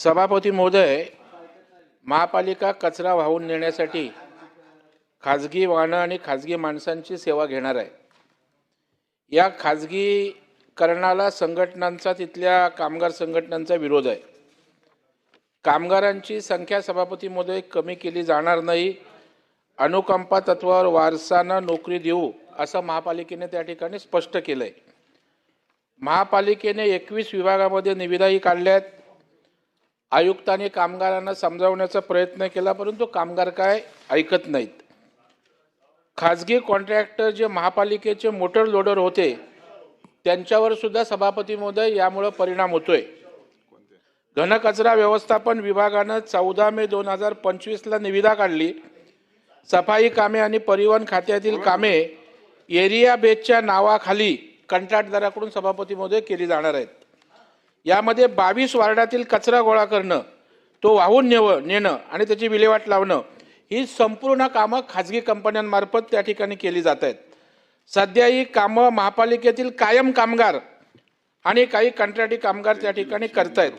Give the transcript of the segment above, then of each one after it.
सभापती महोदय महापालिका कचरा वाहून नेण्यासाठी खाजगी वाहनं आणि खाजगी माणसांची सेवा घेणार आहे. या खाजगीकरणाला संघटनांचा तिथल्या कामगार संघटनांचा विरोध आहे. कामगारांची संख्या सभापती महोदय कमी केली जाणार नाही. अनुकंपा तत्वावर वारसांना नोकरी देऊ असं महापालिकेने त्या ठिकाणी स्पष्ट केलं आहे महापालिकेने एकवीस विभागामध्ये निविदाही काढल्या आहेत आयुक्तांनी कामगारांना समजावण्याचा प्रयत्न केला परंतु कामगार काय ऐकत नाहीत. खाजगी कॉन्ट्रॅक्टर जे महापालिकेचे मोटर लोडर होते त्यांच्यावर सुद्धा सभापती महोदय यामुळं परिणाम होतोय. घनकचरा व्यवस्थापन विभागानं चौदा मे दोन हजार पंचवीसला निविदा काढली. सफाई कामे आणि परिवहन खात्यातील कामे एरिया बेचच्या नावाखाली कंत्राटदाराकडून सभापती महोदय केली जाणार आहेत. यामध्ये बावीस वार्डातील कचरा गोळा करणं तो वाहून नेवं नेणं आणि त्याची विल्हेवाट लावणं ही संपूर्ण कामं खाजगी कंपन्यांमार्फत त्या ठिकाणी केली जात आहेत. सध्या ही कामं महापालिकेतील कायम कामगार आणि काही कंत्राटी कामगार त्या ठिकाणी करतायत.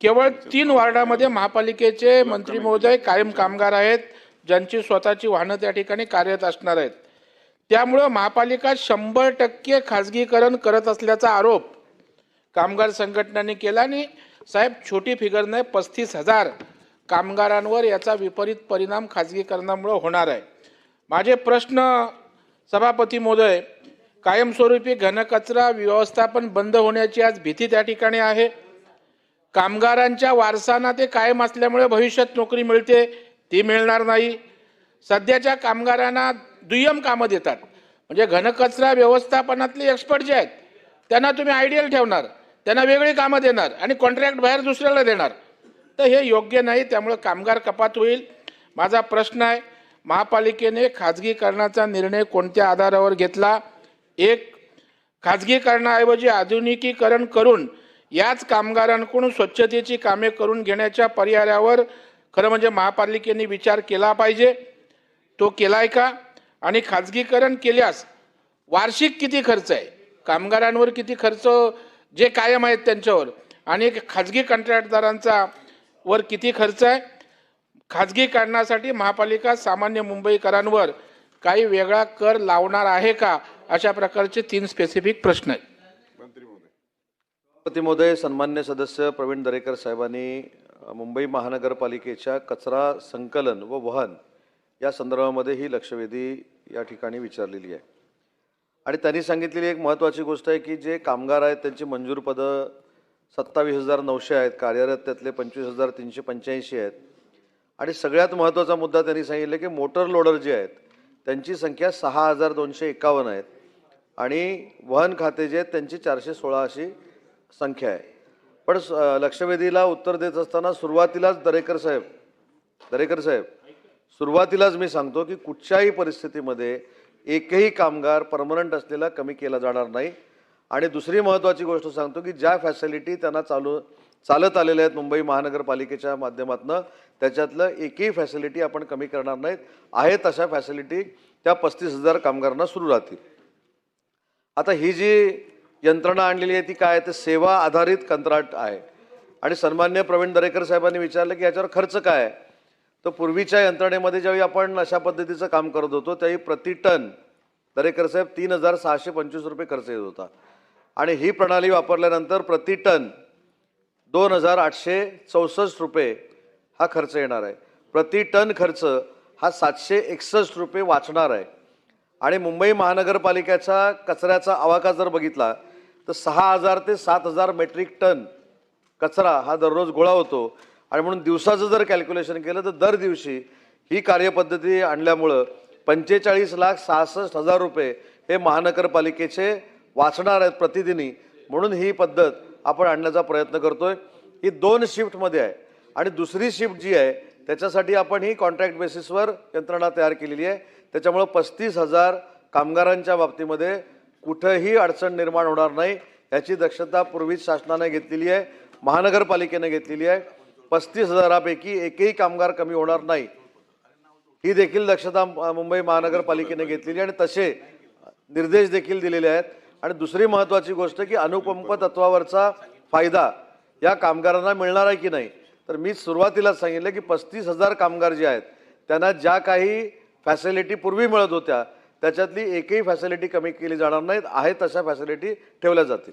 केवळ तीन वार्डामध्ये महापालिकेचे मंत्री महोदय कायम कामगार आहेत ज्यांची स्वतःची वाहनं त्या ठिकाणी कार्यरत असणार आहेत. त्यामुळं महापालिका शंभर टक्के खाजगीकरण करत असल्याचा आरोप कामगार संघटनांनी केला आणि साहेब छोटी फिगर नाही पस्तीस हजार कामगारांवर याचा विपरीत परिणाम खाजगीकरणामुळं होणार आहे. माझे प्रश्न सभापती महोदय कायमस्वरूपी घनकचरा व्यवस्थापन बंद होण्याची आज भीती त्या ठिकाणी आहे. कामगारांच्या वारसांना ते कायम असल्यामुळे भविष्यात नोकरी मिळते ती मिळणार नाही. सध्याच्या कामगारांना दुय्यम कामं देतात. म्हणजे घनकचरा व्यवस्थापनातले एक्सपर्ट जे आहेत त्यांना तुम्ही आयडियल ठेवणार. त्यांना वेगळी कामं देणार आणि कॉन्ट्रॅक्ट बाहेर दुसऱ्याला देणार. तर हे योग्य नाही त्यामुळं कामगार कपात होईल. माझा प्रश्न आहे महापालिकेने खाजगीकरणाचा निर्णय कोणत्या आधारावर घेतला? एक खाजगीकरणाऐवजी आधुनिकीकरण करून याच कामगारांकडून स्वच्छतेची कामे करून घेण्याच्या पर्यायावर खरं म्हणजे महापालिकेने विचार केला पाहिजे. तो केला आहे का? आणि खाजगीकरण केल्यास वार्षिक किती खर्च आहे? कामगारांवर किती खर्च जे कायम आहेत त्यांच्यावर. आणि खाजगी कंत्राटदारांचा वर किती खर्च आहे? खाजगीकरणासाठी महापालिका सामान्य मुंबईकरांवर काही वेगळा कर लावणार आहे का? अशा प्रकारचे तीन स्पेसिफिक प्रश्न आहेत. सभापती महोदय सन्मान्य सदस्य प्रवीण दरेकर साहेबांनी मुंबई महानगरपालिकेच्या कचरा संकलन व वहन या संदर्भामध्ये ही लक्षवेधी या ठिकाणी विचारलेली आहे. आणि त्यांनी सांगितलेली एक महत्त्वाची गोष्ट आहे की जे कामगार आहेत त्यांची मंजूर पदं सत्तावीस हजार नऊशे आहेत कार्यरत त्यातले पंचवीस हजार तीनशे पंच्याऐंशी आहेत. आणि सगळ्यात महत्त्वाचा मुद्दा त्यांनी सांगितलं की मोटर लोडर जे आहेत त्यांची संख्या सहा हजार दोनशे एकावन्न आहेत. आणि वहन खाते जे आहेत त्यांची चारशे सोळा अशी संख्या आहे. पण स- लक्षवेधीला उत्तर देत असताना सुरुवातीलाच दरेकर साहेब दरेकर साहेब सुरुवातीलाच मी सांगतो की कुठच्याही परिस्थितीमध्ये एकही कामगार परमनंट असलेला कमी केला जाणार नाही. आणि दुसरी महत्त्वाची गोष्ट सांगतो की ज्या फॅसिलिटी त्यांना चालू चालत आलेल्या आहेत मुंबई महानगरपालिकेच्या माध्यमातून त्याच्यातलं एकही फॅसिलिटी आपण कमी करणार नाहीत. आहेत अशा फॅसिलिटी त्या पस्तीस हजार कामगारांना सुरू राहतील. आता ही जी यंत्रणा आणलेली आहे ती काय आहे? ते सेवा आधारित कंत्राट आहे. आणि सन्मान्य प्रवीण दरेकर साहेबांनी विचारलं की याच्यावर खर्च काय आहे? तर पूर्वीच्या यंत्रणेमध्ये ज्यावेळी आपण अशा पद्धतीचं काम करत होतो त्यावेळी प्रति टन दरेकर साहेब तीन हजार सहाशे पंचवीस रुपये खर्च येत होता. आणि ही प्रणाली वापरल्यानंतर प्रति टन दोन हजार आठशे चौसष्ट रुपये हा खर्च येणार आहे. प्रति टन खर्च हा सातशे एकसष्ट रुपये वाचणार आहे. आणि मुंबई महानगरपालिकेचा कचऱ्याचा आवाका जर बघितला तर सहा हजार ते सात हजार मेट्रिक टन कचरा हा दररोज गोळा होतो. आणि म्हणून दिवसाचं जर कॅल्क्युलेशन केलं तर दर दिवशी ही कार्यपद्धती आणल्यामुळं पंचेचाळीस लाख सहासष्ट हजार रुपये हे महानगरपालिकेचे वाचणार आहेत प्रतिदिनी. म्हणून ही पद्धत आपण आणण्याचा प्रयत्न करतोय. ही दोन शिफ्टमध्ये आहे. आणि दुसरी शिफ्ट जी आहे त्याच्यासाठी आपण ही कॉन्ट्रॅक्ट बेसिसवर यंत्रणा तयार केलेली आहे. त्याच्यामुळं पस्तीस हजार कामगारांच्या बाबतीमध्ये कुठंही अडचण निर्माण होणार नाही याची दक्षता पूर्वीच शासनाने घेतलेली आहे महानगरपालिकेने घेतलेली आहे. पस्तीस हजारापैकी एकही कामगार कमी होणार नाही. ही देखील दक्षता मुंबई महानगरपालिकेने घेतलेली आणि तसे निर्देश देखील दिलेले आहेत. आणि दुसरी महत्त्वाची गोष्ट की अनुपंप तत्वावरचा फायदा या कामगारांना मिळणार आहे की नाही? तर मी सुरुवातीलाच सांगितलं की पस्तीस हजार कामगार जे आहेत त्यांना ज्या काही फॅसिलिटी पूर्वी मिळत होत्या त्याच्यातली एकही फॅसिलिटी कमी केली जाणार नाहीत. आहे तशा फॅसिलिटी ठेवल्या जातील.